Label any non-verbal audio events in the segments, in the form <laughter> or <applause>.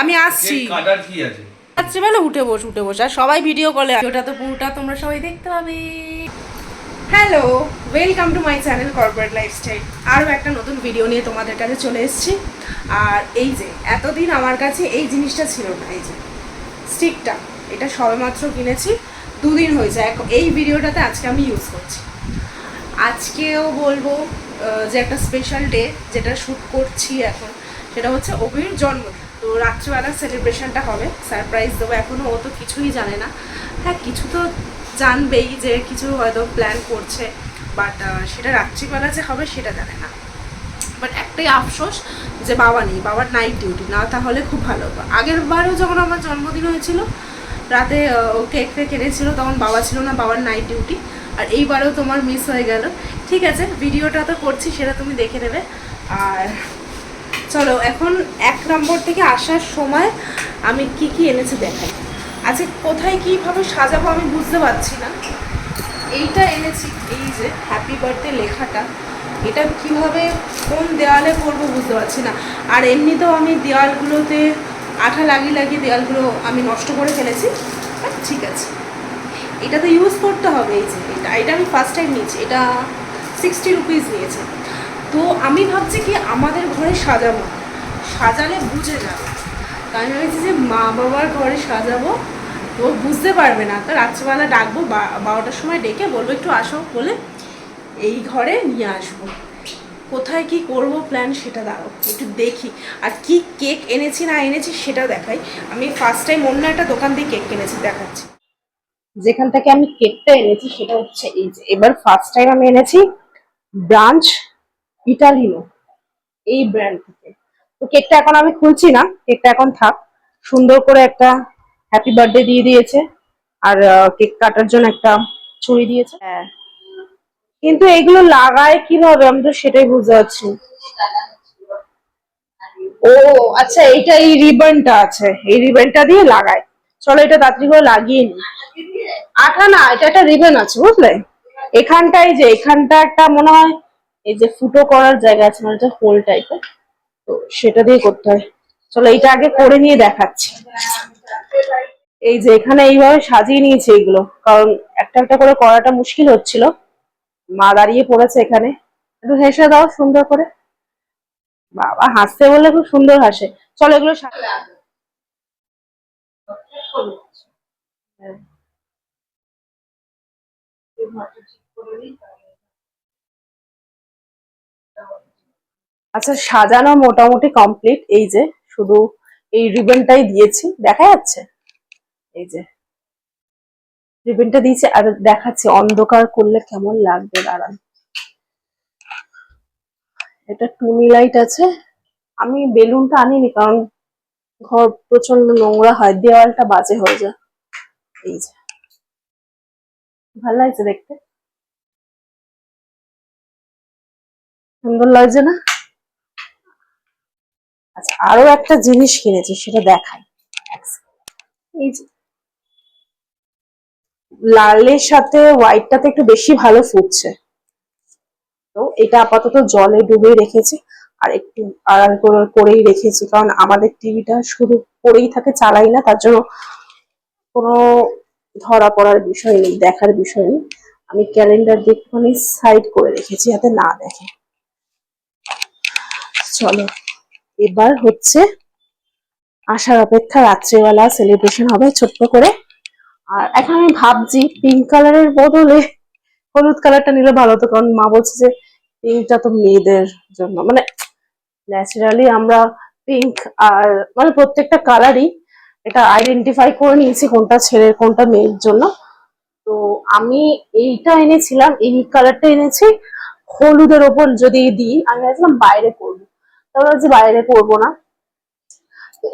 আমি আসছি। কাটার কি আছে? উঠে বস উঠে বস আর সবাই ভিডিও কলে ওটা তো পুরোটা তোমরা সবাই দেখতে পাবে। Hello welcome to my channel corporate lifestyle আরও একটা নতুন ভিডিও নিয়ে তোমাদের কাছে চলে এসেছি। আর এই যে এতদিন আমার কাছে এই জিনিসটা ছিল না এই যে স্টিকটা এটা সবেমাত্র কিনেছি। দুদিন হয়েছে এখন এই ভিডিওটাতে আজকে আমি ইউজ করছি। আজকেও বলব যে একটা স্পেশাল ডে যেটা শ্যুট করছি এখন, সেটা হচ্ছে অভির জন্মদিন। তো রাত্রিবেলা সেলিব্রেশনটা হবে সারপ্রাইজ দেবো। এখনও ও তো কিছুই জানে না। হ্যাঁ কিছু তো জানবেই যে কিছু হয়তো প্ল্যান করছে বাট সেটা রাত্রিবেলা যে হবে সেটা জানে না। বাট একটাই আফসোস যে বাবা নেই, বাবার নাইট ডিউটি না তাহলে খুব ভালো আগের বারেও যখন আমার জন্মদিন হয়েছিল রাতে কেক ফেক এনেছিল, তখন বাবা ছিল না, বাবার নাইট ডিউটি আর এইবারেও তোমার মিস হয়ে গেল। ঠিক আছে, ভিডিওটা তো করছি, সেটা তুমি দেখে নেবে। আর চলো, এখন এক নম্বর থেকে আসার সময় আমি কি কি এনেছি দেখাই। আজকে কোথায় কীভাবে সাজাবো আমি বুঝতে পারছি না। এইটা এনেছি, এই যে হ্যাপি বার্থডে লেখাটা, এটা কীভাবে, কোন দেওয়ালে করব বুঝতে পারছি না। আর এমনিতেও আমি দেওয়ালগুলোতে আঠা লাগিয়ে লাগিয়ে দেওয়ালগুলো আমি নষ্ট করে ফেলেছি। বাট ঠিক আছে। এটা তো ইউজ করতে হবে এই যে, এটা এটা আমি ফার্স্ট টাইম নিয়েছি। এটা সিক্সটি রুপিস নিয়েছে। তো আমি ভাবছি কি আমাদের ঘরে সাজাবো? সাজালে বুঝে যাবে। তাই আমি ভেবেছি যে মা বাবার ঘরে সাজাবো। তো ও বুঝতে পারবে না। তো রাত্রিবেলা ডাকবো বারোটার সময় ডেকে বলব, একটু আসো বলে এই ঘরে নিয়ে আসব। কোথায় কি করব প্ল্যান সেটা দাঁড়াও একটু দেখি। আর কি কেক এনেছি না এনেছি সেটা দেখাই। আমি ফার্স্ট টাইম অন্য একটা দোকান দিয়ে কেক কিনেছি দেখাচ্ছি। যেখান থেকে আমি কেকটা এনেছি সেটা হচ্ছে এই যে এবার ফার্স্ট টাইম আমি এনেছি ব্রাঞ্চ ইটালিনো এই ব্র্যান্ড থেকে। তো কেকটা এখন আমি খুলছি না কেকটা এখন থাক। সুন্দর করে একটা হ্যাপি বার্থডে দিয়ে দিয়েছে। আর কেক কাটার জন্য একটা ছুরি দিয়েছে। হ্যাঁ। কিন্তু এগুলো লাগায় কীভাবে? আমি তো সেটাই বুঝতে পারছি ও আচ্ছা এইটা এই রিবনটা আছে। এই রিবনটা দিয়ে লাগায়। চলো এটা তাড়াতাড়ি করে লাগিয়ে নি আঠা না, এটা একটা রিবন আছে, বুঝলে? এখানটায় যে, এখানটা একটা মনে হয় এই যে ফুটো করার জায়গা আছে মানে হোল টাইপের। তো সেটা দিয়ে করতে হয়। চলো এটা আগে করে নিয়ে দেখাচ্ছি। এই যে, এখানে এইভাবে সাজিয়ে নিয়েছে এগুলো। কারণ একটা একটা করে করাটা মুশকিল হচ্ছিল। মা দাঁড়িয়ে পড়েছে এখানে। একটু হেসে দাও সুন্দর করে। বাবা হাসতে বলে খুব সুন্দর হাসে। চলো এগুলো। আচ্ছা সাজানো মোটামুটি কমপ্লিট এই যে, শুধু এই রিবনটাই দিয়েছি। দেখা যাচ্ছে? এই যে। রিবনটা দিয়েছে আর দেখাচ্ছি, অন্ধকার করলে কেমন লাগবে, দাঁড়ান। এটা টুনি লাইট আছে। আমি বেলুনটা আনিনি কারণ ঘর প্রচণ্ড নোংরা হয়, দেওয়ালটা বাজে হয়ে যায়। এই যে। ভালো লাগছে দেখতে? সুন্দর লাগছে না? আচ্ছা আরও একটা জিনিস কিনেছি, সেটা দেখাই। এই যে। লালের সাথে হোয়াইটটাতে একটু বেশি ভালো ফুটছে। তো এটা আপাতত জলে ডুবিয়ে রেখেছি, আর একটু আড়াল করে, করেই রেখেছি, কারণ আমাদের টিভিটা শুধু পড়েই থাকে, চালাই না, তার জন্য কোনো ধরা পড়ার বিষয় নেই, দেখার বিষয় নেই। আমি ক্যালেন্ডার দিয়ে সাইড করে রেখেছি, যাতে না দেখে। চলো, এবার হচ্ছে আসার অপেক্ষা রাত্রেবেলা সেলিব্রেশন হবে, ছোট্ট করে। আর এখন আমি ভাবছি পিঙ্ক কালারের বদলে হলুদ কালারটা নিলে ভালো হতো, কারণ মা বলছে যে পিঙ্কটা তো মেয়েদের জন্য। মানে ন্যাচারালি আমরা পিঙ্ক আর মানে প্রত্যেকটা কালারই এটা আইডেন্টিফাই করে নিয়েছি কোনটা ছেলের, কোনটা মেয়ের জন্য। তো আমি এইটা এনেছিলাম, এই কালারটা এনেছি। হলুদের ওপর যদি দিই, আমি ভাবছিলাম বাইরে করব। তাহলে বাইরে করব না।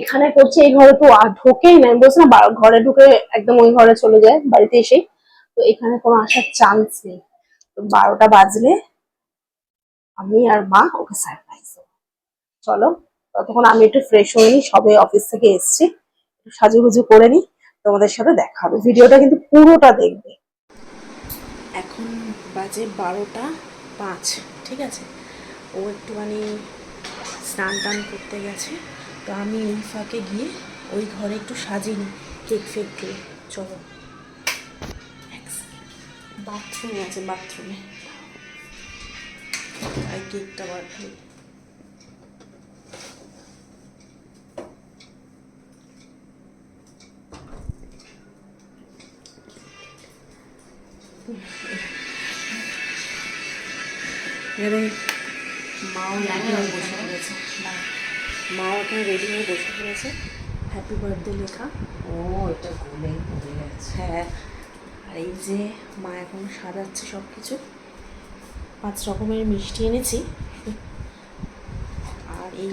এখানে করছি, এই ঘরে তো ঢোকেই না বলছি, না ঘরে ঢুকে একদম ওই ঘরে চলে যায়, বাড়িতে এসে তো এখানে কোনো আসার চান্স নেই। তো বারোটা বাজলে আমি আর মা ওকে সারপ্রাইজ চলো, ততক্ষণ আমি একটু ফ্রেশ হয়ে নিই, সবে অফিস থেকে এসছি। সাজুগুজু করে নিই, তোমাদের সাথে দেখা হবে। ভিডিওটা কিন্তু পুরোটা দেখবে। এখন বাজে বারোটা পাঁচ, ঠিক আছে? ও একটুখানি স্নান টান করতে গেছে। তো আমি এই ফাঁকে গিয়ে ওই ঘরে একটু সাজিয়ে নিই, কেক ফেক দিয়ে। চলো। বাথরুমে আছে, বাথরুমে। আর কেকটা বাথরুম এবারে মাও হয়ে বসে। পড়েছে মাও এখন রেডি হয়ে বসে পড়েছে। হ্যাপি বার্থডে লেখা। ও এটা গোলেই পড়ে গেছে। হ্যাঁ আর এই যে মা এখন সাজাচ্ছে সব কিছু পাঁচ রকমের মিষ্টি এনেছি। আর এই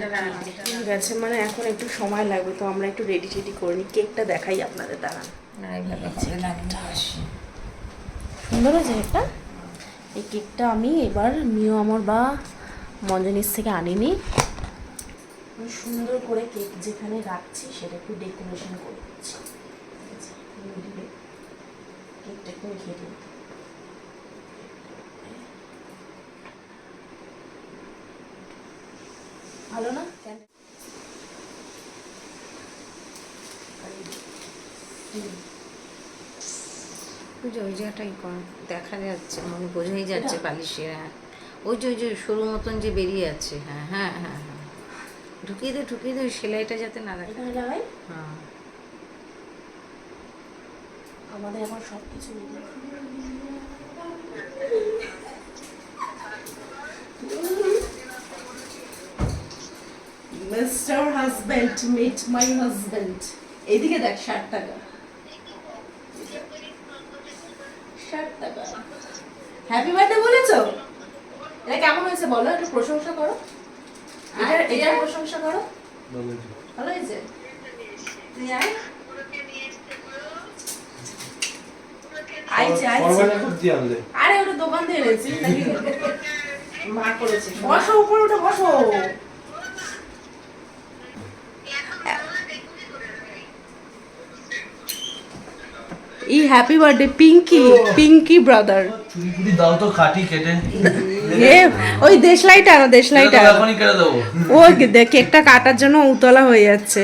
ঠিক আছে মানে এখন একটু সময় লাগবে তো আমরা একটু রেডি টেডি করে নিই। কেকটা দেখাই আপনাদের দাঁড়ান। সুন্দর হয়েছে একটা এই কেকটা আমি এবার মিও আমার বা মঞ্জনিস থেকে আনিনি। আমি সুন্দর করে কেক যেখানে রাখছি সেটা একটু ডেকোরেশন করে দিচ্ছি। ঠিক আছে? মিডিলে কেকটা একটু দিই। ভালো না? যে ওই জায়গাটাই কর দেখা যাচ্ছে মানে বোঝাই যাচ্ছে পালিশের হ্যাঁ। ওই যে ওই যে সরু মতন যে বেরিয়ে আছে হ্যাঁ হ্যাঁ হ্যাঁ হ্যাঁ। ঢুকিয়ে দে ঢুকিয়ে দে সেলাইটা যাতে না লাগে হ্যাঁ। আমাদের এখন সব কিছু mister husband meet my husband এদিকে দেখ ষাট টাকা। ষাট টাকা। হ্যাপি বার্থডে বলেছ? এটা কেমন হয়েছে বলো একটু প্রশংসা করো। এটা প্রশংসা করো। ভালো হয়েছে। তুই আয়। আইছে আইছে আরে ওটা দোকান দিয়ে এনেছি মা করেছে। বসো উপরে উঠে বসো। ই happy birthday Pinky Pinky brother চুরি দাও তো খাটি কেটে। এ ওই দেশলাইটা আনো দেশলাইটা কেটে দাও, এখনই কেটে দেবো। ও কেকটা কাটার জন্য উতলা হয়ে যাচ্ছে।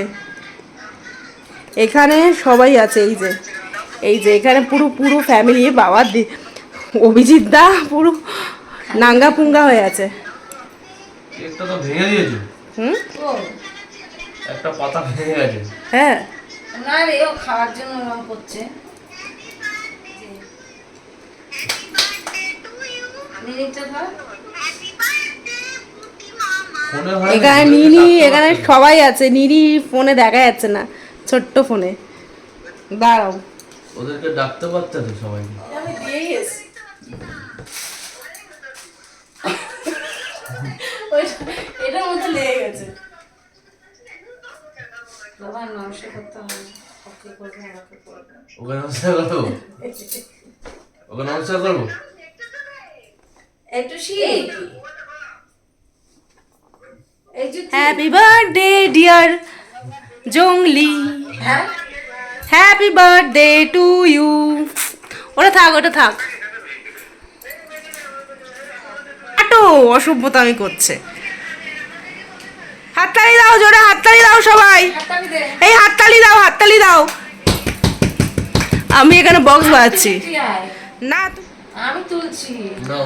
এখানে সবাই আছে এই যে এই যে এখানে পুরো পুরো ফ্যামিলি বাবা দি অভিজিৎ দা পুরো নাঙ্গা পুঙ্গা হয়ে আছে। কেকটা তো ভেঙে দিয়েছ। হুম? একটা পাতা ভেঙে গেছে। হ্যাঁ। না রে ও খাওয়ার জন্য রং করছে মিনিটটা ধর ফোনে হয় এখানে নিনি এখানে সবাই আছে নিনি ফোনে দেখা যাচ্ছে না ছোট্ট ফোনে। দাঁড়াও। ওদেরকে ডাকতে পারতে তো এটার মধ্যে লেগে গেছে। বাবা নমস্কার করতে হবে। ওকে করবে আমাকে করবে। ওকে নমস্কার করব? <laughs> ওকে নমস্কার করব? একটু তুই- হ্যাপি বার্থডে ডিয়ার জংলি হ্যাঁ? হ্যাপি বার্থডে টু ইউ ওটা থাক ওটা থাক। আটো অসভ্যতা আমি করছে। হাততালি দাও জোরে হাততালি দাও সবাই। এই হাততালি দাও হাততালি দাও। আমি এখানে বক্স বাজাচ্ছি। না আমি তুলছি।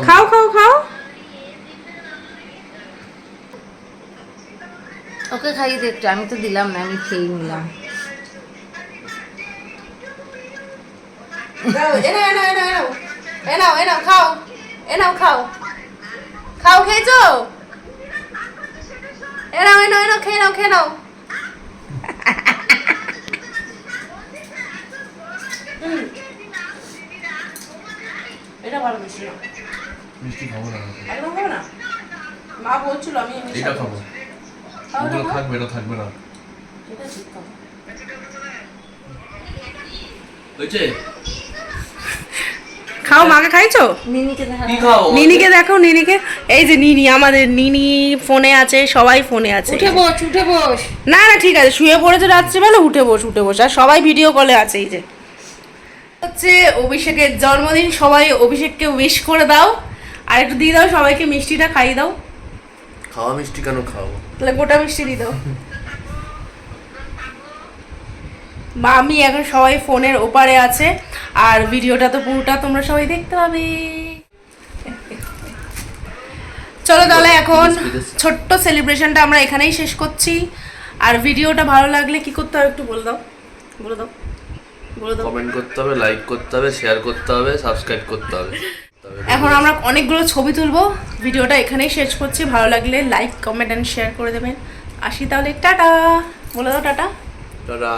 খাও খাও খাও। ওকে খাইয়ে দে একটু আমি তো দিলাম না আমি খেয়ে নিলাম। খাও এনাও খাও। খাও খেয়েছো? এনাও এনাও এনাও খেয়ে নাও খেয়ে নাও। এটা ভালো মিষ্টি না। মিষ্টি খাব না। একদম খাব না? মা বলছিল আমি এটা খাব। ওগুলো থাকবে এটা থাকবে না। এটা ঠিক খাব হয়েছে? খাও মাকে খাইছো? নিনিকে দেখো নিনিকে এই যে নিনি আমাদের নিনি ফোনে আছে সবাই ফোনে আছে। উঠে বস উঠে বস। না না ঠিক আছে শুয়ে পড়েছে রাত্রিবেলা উঠে বস উঠে বস। আর সবাই ভিডিও কলে আছে এই যে। হচ্ছে অভিষেকের জন্মদিন সবাই অভিষেককে উইশ করে দাও। আর একটু দিয়ে দাও সবাইকে মিষ্টিটা খাইয়ে দাও। খাওয়া মিষ্টি কেন খাওয়াবো তাহলে গোটা মিষ্টি দিয়ে দাও। মামি এখন সবাই ফোনের ওপারে আছে আর ভিডিওটা তো পুরোটা তোমরা সবাই দেখতে পাবে। চলো তাহলে এখন ছোট্ট সেলিব্রেশনটা আমরা এখানেই শেষ করছি। আর ভিডিওটা ভালো লাগলে কি করতে হবে একটু বলে দাও বলে দাও। বলে দাও। কমেন্ট করতে হবে লাইক করতে হবে শেয়ার করতে হবে সাবস্ক্রাইব করতে হবে। এখন আমরা অনেকগুলো ছবি তুলবো। ভিডিওটা এখানেই শেষ করছি। ভালো লাগলে লাইক কমেন্ট অ্যান্ড শেয়ার করে দেবেন। আসি তাহলে। টাটা! বলে দাও টাটা! টাটা!